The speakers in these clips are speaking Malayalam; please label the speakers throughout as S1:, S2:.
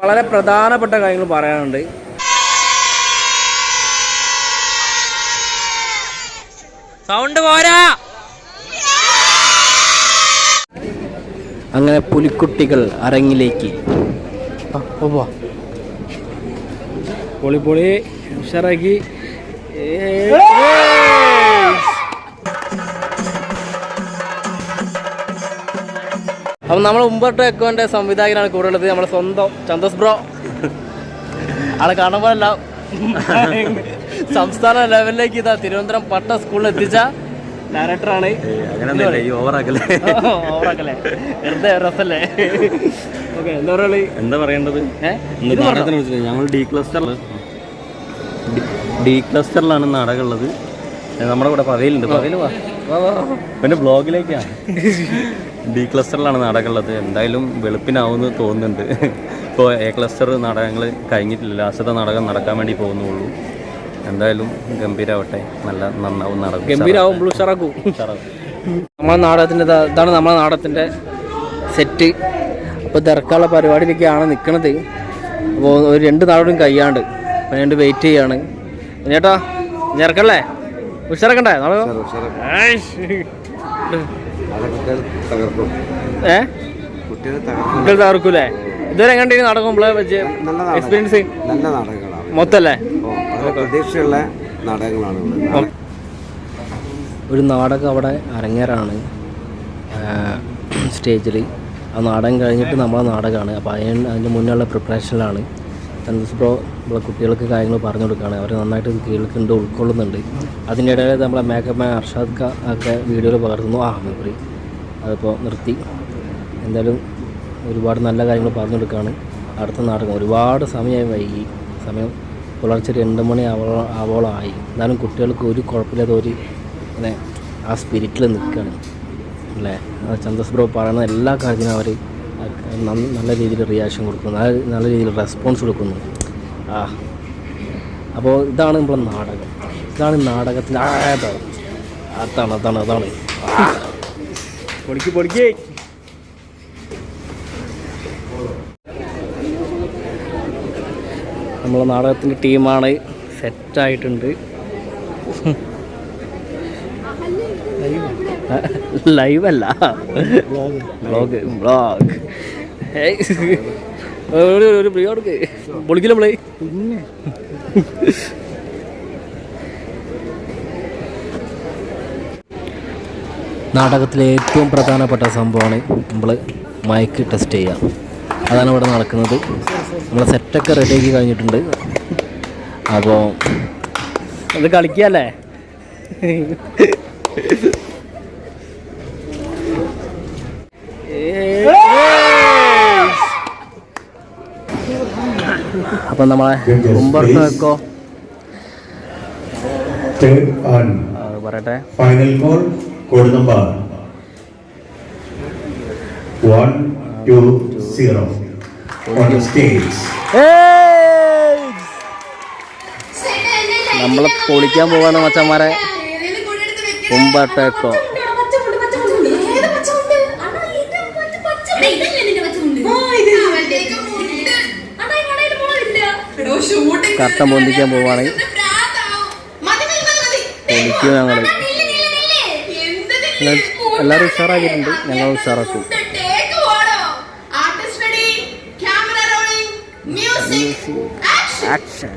S1: വളരെ പ്രധാനപ്പെട്ട കാര്യങ്ങൾ പറയാനുണ്ട് സൗണ്ട് പോരാ അങ്ങനെ പുലിക്കുട്ടികൾ അരങ്ങിലേക്ക്. പൊളി പൊളി ഉഷാറാക്കി ഏയ്. അപ്പം നമ്മൾ ഉമ്പർട്ടോ എക്കോന്റെ സംവിധായകനാണ് കൂടെ ഉള്ളത് സ്വന്തം ചന്തോസ് ബ്രോ. ആളെ കാണുമ്പോഴല്ല സംസ്ഥാന ലെവലിലേക്ക് ഇതാ തിരുവനന്തപുരം പട്ട സ്കൂളിൽ എത്തിച്ച ഡയറക്ടറാണ്
S2: അങ്ങനെയൊന്നുമില്ല ഈ ഓവറാക്കല്ലേ?
S1: ഓവറാക്കല്ലേ. വെറുതെ രസല്ലേ ഓക്കെ എന്താ പറയുക
S2: എന്താ പറയേണ്ടത്? ഞങ്ങൾ ഡി ക്ലസ്റ്ററിൽ ഡി ക്ലസ്റ്ററിലാണ് നാടകം ഉള്ളത്. നമ്മുടെ കൂടെ വാ, വാ. പിന്നെ ബ്ലോഗിലേക്കാണ് ഡി ക്ലസ്റ്ററിലാണ് നാടകമുള്ളത്. എന്തായാലും വെളുപ്പിനാവുമെന്ന് തോന്നുന്നുണ്ട്. ഇപ്പോൾ എ ക്ലസ്റ്റർ നാടകങ്ങൾ കഴിഞ്ഞിട്ടില്ല. ലാസ്റ്റത്തെ നാടകം നടക്കാൻ വേണ്ടി പോകുന്നുള്ളൂ. എന്തായാലും ഗംഭീരാവട്ടെ. നല്ല നന്നാവും നാടകം.
S1: ഗംഭീരാവുമ്പോൾ ഉഷാറാക്കും. നമ്മളെ നാടകത്തിന്റെ ഇതാ- ഇതാണ് നമ്മളെ നാടകത്തിന്റെ സെറ്റ്. അപ്പോൾ തിരക്കാനുള്ള പരിപാടിയിലൊക്കെയാണ് നിൽക്കുന്നത് അപ്പോൾ ഒരു രണ്ട് നാടകം കഴിയാണ്ട്. വേണ്ടി വെയിറ്റ് ചെയ്യാണ്. ചേട്ടാ ഇറക്കല്ലേ? ഉഷാറാക്കണ്ടേ? നാടകം? ഏ? കുട്ടികൾ തകർക്കൂലേ? ഇതുവരെ എങ്ങനെ നടക്കുമ്പോൾ എക്സ്പീരിയൻസ്
S3: നല്ല നാടകങ്ങളാണ്.
S1: മൊത്തല്ലേ?
S3: പ്രതീക്ഷയുള്ള നാടകങ്ങളാണ്
S1: ഒരു നാടകം അവിടെ അരങ്ങേറാണ്. സ്റ്റേജിൽ ആ നാടകം കഴിഞ്ഞിട്ട് നമ്മളെ നാടകമാണ്. അപ്പോൾ അതിന് അതിന്റെ മുന്നുള്ള പ്രിപ്പറേഷനിലാണ് ചന്ദ്രസ് ബ്രോ നമ്മളെ കുട്ടികൾക്ക് കാര്യങ്ങൾ പറഞ്ഞു കൊടുക്കുകയാണ്. അവർ നന്നായിട്ട് കേൾക്കുന്നുണ്ട് ഉൾക്കൊള്ളുന്നുണ്ട്. അതിന്റെ ഇടയിൽ നമ്മളെ മേക്കപ്പ് അർഷാദ് ഖാ ഒക്കെ വീഡിയോയിൽ പകർത്തുന്നു ആ മെമ്മറി. അതിപ്പോൾ നിർത്തി. എന്തായാലും ഒരുപാട് നല്ല കാര്യങ്ങൾ പറഞ്ഞു കൊടുക്കുകയാണ് അടുത്ത നാടകം. ഒരുപാട് സമയമായി വൈകി. സമയം പുലർച്ചെ രണ്ട് മണി ആവോ ആവോളമായി എന്നാലും കുട്ടികൾക്ക് ഒരു കുഴപ്പമില്ലാതെ ഒരു ആ സ്പിരിറ്റിൽ നിൽക്കുകയാണ്. അല്ലേ? ആ ചന്ദ്രസ് ബ്രോ പറയുന്ന എല്ലാ കാര്യത്തിനും അവർ നല്ല രീതിയിൽ റിയാക്ഷൻ കൊടുക്കുന്നു. നല്ല നല്ല രീതിയിൽ റെസ്പോൺസ് കൊടുക്കുന്നു. ആ. അപ്പോൾ ഇതാണ് നമ്മളെ നാടകം. ഇതാണ് നാടകത്തിന്റെ ആയതാണ് അതാണ്. അതാണ് അതാണ് പൊളിക്ക് പൊളിക്ക്. നമ്മളെ നാടകത്തിന്റെ ടീമാണ് സെറ്റായിട്ടുണ്ട് ലൈവ് അല്ല ബ്ലോഗ്. ബ്ലോഗ് ഒരു പ്രിയ കൊടുക്ക് പൊളിക്കില്ല നമ്മളെ. നാടകത്തിലെ ഏറ്റവും പ്രധാനപ്പെട്ട സംഭവമാണ് നമ്മൾ മൈക്ക് ടെസ്റ്റ് ചെയ്യുക. അതാണ് ഇവിടെ നടക്കുന്നത്. നമ്മൾ സെറ്റൊക്കെ റെഡിയാക്കി കഴിഞ്ഞിട്ടുണ്ട്. അപ്പോൾ അത് കളിക്കല്ലേ? അപ്പം നമ്മളെ
S4: ഉംബർട്ടോ
S1: അത് പറയട്ടെ.
S4: Final one two zero. On the stage.
S1: നമ്മൾ പൊളിക്കാൻ പോവാണ് മച്ചന്മാരെ. ഉമ്പർട്ടോ കർട്ടൻ പൊന്തിക്കാൻ പോവാണ്. പൊളിക്കും ഞങ്ങൾ എല്ലാവരും ഉഷാറാക്കിയിട്ടുണ്ട്. ഞങ്ങൾ ഉഷാറാക്കും. ആക്ഷൻ.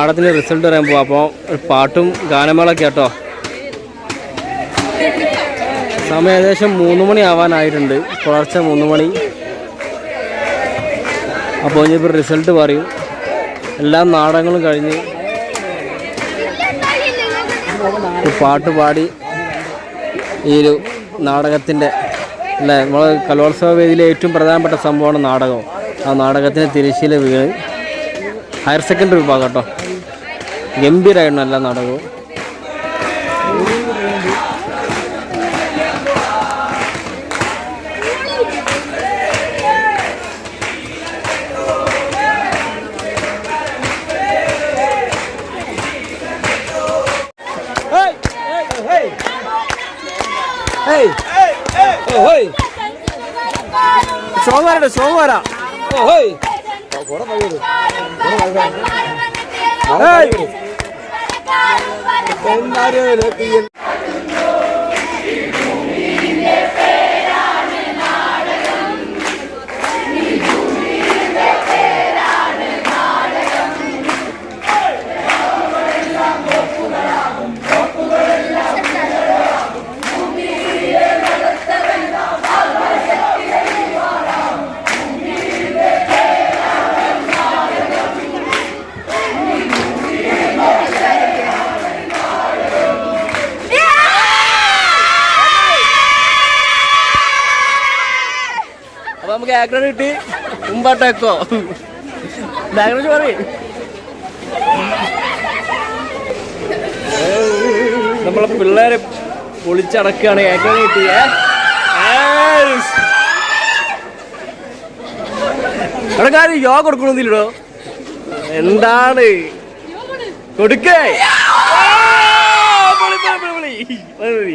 S1: നാടകത്തിന്റെ റിസൾട്ട് പറയാൻ പോവാം അപ്പോൾ പാട്ടും ഗാനമേളൊക്കെ കേട്ടോ സമയം ഏകദേശം മൂന്ന് മണി ആവാനായിട്ടുണ്ട്. പുലർച്ചെ മൂന്ന് മണി. അപ്പോൾ ഇനിയിപ്പോൾ റിസൾട്ട് പറയും. എല്ലാ നാടകങ്ങളും കഴിഞ്ഞ് പാട്ട് പാടി ഈ ഒരു നാടകത്തിന്റെ അല്ലേ? നമ്മൾ കലോത്സവ വേദിയിലെ ഏറ്റവും പ്രധാനപ്പെട്ട സംഭവമാണ് നാടകം. ആ നാടകത്തിന് തിരശ്ശീല വീണ്. ഹയർ സെക്കൻഡറി വിഭാഗം കേട്ടോ. ഗംഭീരമായിരുന്നു എല്ലാ നാടകവും. സോമവാര. സോമവാര അപ്പൊ ¡Ay! ¡Ay! ¡Ay! ¡Ay! നമുക്ക് ആക്രഡ് കിട്ടി. മുമ്പാട്ടേക്കോ ബാക്ക്ഗ്രൗണ്ട് പറയും. നമ്മളെ പിള്ളേരെ പൊളിച്ചടക്കാണ് ആക്രഡ് കിട്ടി. ഏ? ഏയ്സ്. എടാ കാര്യം യോഗ കൊടുക്കണമെന്നില്ലോ എന്താണ്? കൊടുക്കേ. വിളി വിളി പൊളി,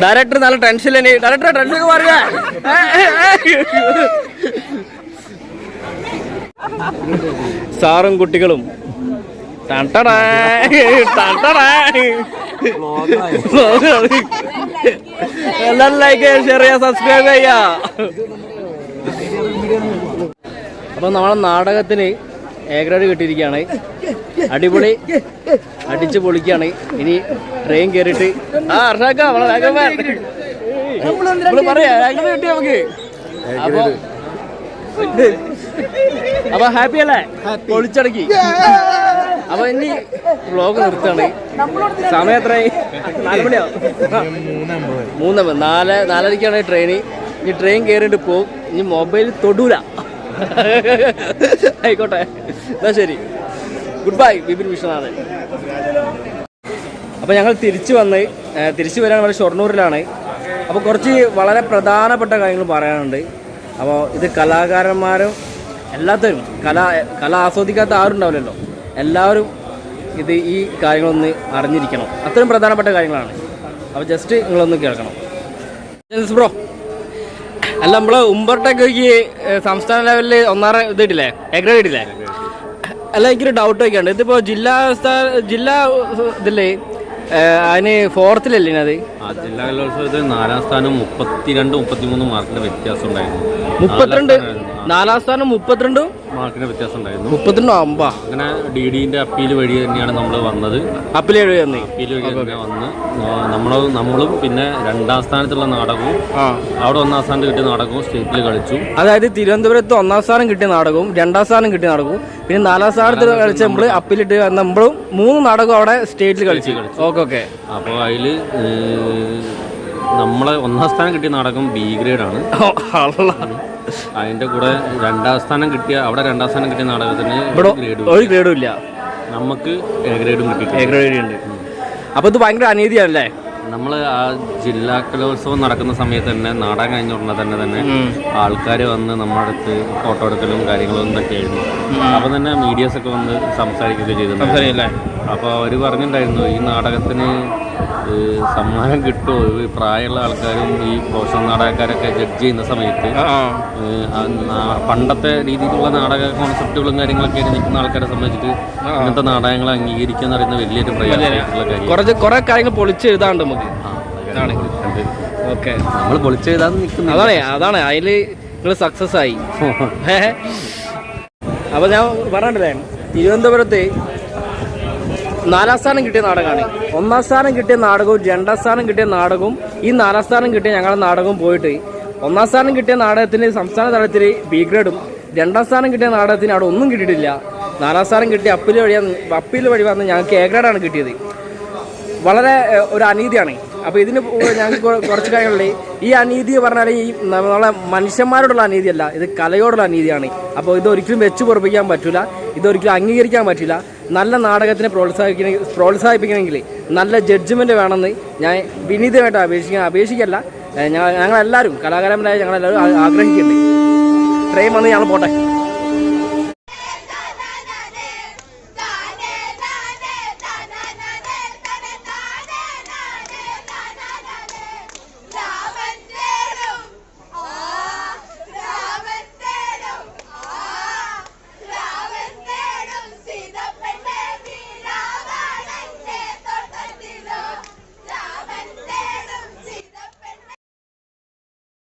S1: ഡയറക്ടർ നല്ല ടെൻഷനിലാണ് ഡയറക്ടർ ടെൻഷൻ മാറുക സാറും കുട്ടികളും ടണ്ടടാ, ടണ്ടടാ. എല്ലാവരും ലൈക്ക് ഷെയർ ചെയ്യാ സബ്സ്ക്രൈബ് ചെയ്യാ. അപ്പൊ നമ്മളെ നാടകത്തിന് ഏകരോട് കിട്ടിയിരിക്കുകയാണ്. അടിപൊളി അടിച്ച് പൊളിക്കുകയാണ്. ഇനി ട്രെയിൻ കയറിയിട്ട് ആ അർഷാക്ക നമ്മളെ പറയാ കിട്ടി നമുക്ക്? അപ്പൊ അപ്പൊ ഹാപ്പി അല്ലേ? പൊളിച്ചടക്കി. അപ്പൊ ഇനി വ്ലോഗ് നിർത്താണ് സമയം എത്രയായി? മൂന്നമ്പത്. നാല് നാലരയ്ക്കാണ് ട്രെയിൻ ഇനി ട്രെയിൻ കയറിയിട്ട് പോകും ഇനി മൊബൈൽ തൊടൂല. ആയിക്കോട്ടെ. എന്നാ ശരി. Good bye Bipin Viswanathan. അപ്പോൾ ഞങ്ങൾ തിരിച്ചു വന്ന് തിരിച്ചു വരാൻ നമ്മുടെ ഷൊർണൂരിലാണ്. അപ്പോൾ കുറച്ച് വളരെ പ്രധാനപ്പെട്ട കാര്യങ്ങൾ പറയാനുണ്ട്. അപ്പോൾ ഇത് കലാകാരന്മാരും എല്ലാത്തരും കല കല ആസ്വദിക്കാത്ത ആരും ഉണ്ടാവില്ലല്ലോ എല്ലാവരും ഇത് ഈ കാര്യങ്ങളൊന്ന് അറിഞ്ഞിരിക്കണം. അത്രയും പ്രധാനപ്പെട്ട കാര്യങ്ങളാണ്. അപ്പോൾ ജസ്റ്റ് നിങ്ങളൊന്ന് കേൾക്കണം. ബ്രോ അല്ല നമ്മൾ നമ്മൾ ഈ സംസ്ഥാന ലെവലിൽ ഒന്നാറ് ഇത് ഇട്ടില്ലേ എഗ്ര ഇട്ടില്ലേ? അല്ല എനിക്കൊരു ഡൗട്ട് വയ്ക്കാണ്ട് ഇതിപ്പോ ജില്ലാ സ്ഥാ- ജില്ലാ ഇതില്ലേ? അതിന് ഫോർത്തിലല്ലേ അത്?
S2: ജില്ലാ കലോത്സവത്തിൽ നാലാം സ്ഥാനം മുപ്പത്തിരണ്ട് മുപ്പത്തിമൂന്ന് മാർക്കിന്റെ വ്യത്യാസം ഉണ്ടായിരുന്നു.
S1: മുപ്പത്തിരണ്ട്? നാലാം സ്ഥാനം മുപ്പത്തിരണ്ട്
S2: മാർക്കിന്റെ വ്യത്യാസം ഉണ്ടായിരുന്നു.
S1: മുപ്പത്തിരണ്ട് അമ്പാ.
S2: അങ്ങനെ ഡി ഡിന്റെ അപ്പീൽ വഴി തന്നെയാണ് നമ്മൾ വന്നത്.
S1: അപ്പീൽ വഴി തന്നെ
S2: അപ്പീൽ വഴി തന്നെ വന്ന്. നമ്മൾ നമ്മളും പിന്നെ രണ്ടാം സ്ഥാനത്തുള്ള നാടകവും അവിടെ ഒന്നാം സ്ഥാനത്ത് കിട്ടിയ നാടകവും സ്റ്റേറ്റിൽ കളിച്ചു.
S1: അതായത് തിരുവനന്തപുരത്ത് ഒന്നാം സ്ഥാനം കിട്ടിയ നാടകവും രണ്ടാം സ്ഥാനം കിട്ടിയ നാടകവും പിന്നെ നാലാം സ്ഥാനത്ത് കളിച്ച നമ്മൾ അപ്പീലിട്ട് നമ്മളും മൂന്ന് നാടകവും അവിടെ സ്റ്റേറ്റിൽ കളിച്ചു. Okay okay.
S2: അപ്പോൾ അതിൽ നമ്മളെ ഒന്നാം സ്ഥാനം കിട്ടിയ നാടകം ബി ഗ്രേഡ് അതിന്റെ കൂടെ രണ്ടാം സ്ഥാനം കിട്ടിയ അവിടെ രണ്ടാം സ്ഥാനം കിട്ടിയ നാടകത്തിന്
S1: ഇവിടെ ഒരു ഗ്രേഡും ഇല്ല.
S2: നമുക്ക് എ ഗ്രേഡും
S1: എ
S2: കിട്ടി
S1: ഗ്രേഡ് ഉണ്ട്. അപ്പൊ ഇത് ഭയങ്കര അനീതിയാണല്ലേ?
S2: നമ്മൾ ആ ജില്ലാ കലോത്സവം നടക്കുന്ന സമയത്ത് തന്നെ നാടകം കഴിഞ്ഞ ഉടനെ തന്നെ തന്നെ ആൾക്കാർ വന്ന് നമ്മുടെ അടുത്ത് ഫോട്ടോ എടുക്കലും കാര്യങ്ങളും ഇതൊക്കെ ആയിരുന്നു. അപ്പം തന്നെ മീഡിയസ് ഒക്കെ വന്ന് സംസാരിക്കുകയൊക്കെ ചെയ്തു അപ്പോൾ അവർ പറഞ്ഞിട്ടുണ്ടായിരുന്നു ഈ നാടകത്തിന് സമ്മാനം കിട്ടുമോ ഈ പ്രായമുള്ള ആൾക്കാരും ഈ പ്രൊഫഷണൽ നാടകക്കാരൊക്കെ ജഡ്ജ് ചെയ്യുന്ന സമയത്ത് പണ്ടത്തെ രീതിയിലുള്ള നാടക കോൺസെപ്റ്റുകളും കാര്യങ്ങളൊക്കെ നിൽക്കുന്ന ആൾക്കാരെ സംബന്ധിച്ചിട്ട് ഇങ്ങനത്തെ നാടകങ്ങൾ അംഗീകരിക്കുക എന്ന് പറയുന്ന വലിയൊരു പ്രയാസമായിട്ടുള്ള കാര്യം
S1: കുറച്ച് കുറെ കാര്യങ്ങൾ പൊളിച്ച് എഴുതാണ്ട് നമുക്ക് ഓക്കെ.
S2: നമ്മൾ പൊളിച്ചെഴുതാൻ നിൽക്കുന്നു
S1: അതാണ് അതാണ്. അതിൽ നിങ്ങൾ സക്സസ് ആയി. അപ്പോൾ അപ്പൊ ഞാൻ പറഞ്ഞിട്ടില്ലേ തിരുവനന്തപുരത്ത് നാലാം സ്ഥാനം കിട്ടിയ നാടകമാണ് ഒന്നാം സ്ഥാനം കിട്ടിയ നാടകവും രണ്ടാം സ്ഥാനം കിട്ടിയ നാടകവും ഈ നാലാം സ്ഥാനം കിട്ടിയ ഞങ്ങളുടെ നാടകവും പോയിട്ട് ഒന്നാം സ്ഥാനം കിട്ടിയ നാടകത്തിന് സംസ്ഥാന തലത്തിൽ ബി ഗ്രേഡും രണ്ടാം സ്ഥാനം കിട്ടിയ നാടകത്തിന് അവിടെ ഒന്നും കിട്ടിയിട്ടില്ല. നാലാം സ്ഥാനം കിട്ടിയ അപ്പീൽ വഴി അപ്പീൽ വഴി വന്ന് ഞങ്ങൾക്ക് എ ഗ്രേഡാണ് കിട്ടിയത്. വളരെ ഒരു അനീതിയാണ്. അപ്പോൾ ഇതിന് ഞങ്ങൾക്ക് കുറച്ച് കാര്യങ്ങളിൽ ഈ അനീതി പറഞ്ഞാൽ ഈ നമ്മളെ മനുഷ്യന്മാരോടുള്ള അനീതിയല്ല ഇത് കലയോടുള്ള അനീതിയാണ്. അപ്പോൾ ഇതൊരിക്കലും വെച്ച് പൊറപ്പിക്കാൻ പറ്റില്ല ഇതൊരിക്കലും അംഗീകരിക്കാൻ പറ്റില്ല. നല്ല നാടകത്തിനെ പ്രോത്സാഹിപ്പിക്കണ പ്രോത്സാഹിപ്പിക്കണമെങ്കിൽ നല്ല ജഡ്ജ്മെന്റ് വേണമെന്ന് ഞാൻ വിനീതമായിട്ട് അപേക്ഷിക്കാൻ അപേക്ഷിക്കല്ല. ഞങ്ങൾ ഞങ്ങളെല്ലാവരും കലാകാരന്മാരായ ഞങ്ങളെല്ലാവരും ആഗ്രഹിക്കുന്നുണ്ട്. ട്രെയിൻ വന്ന് ഞങ്ങൾ പോട്ടെ.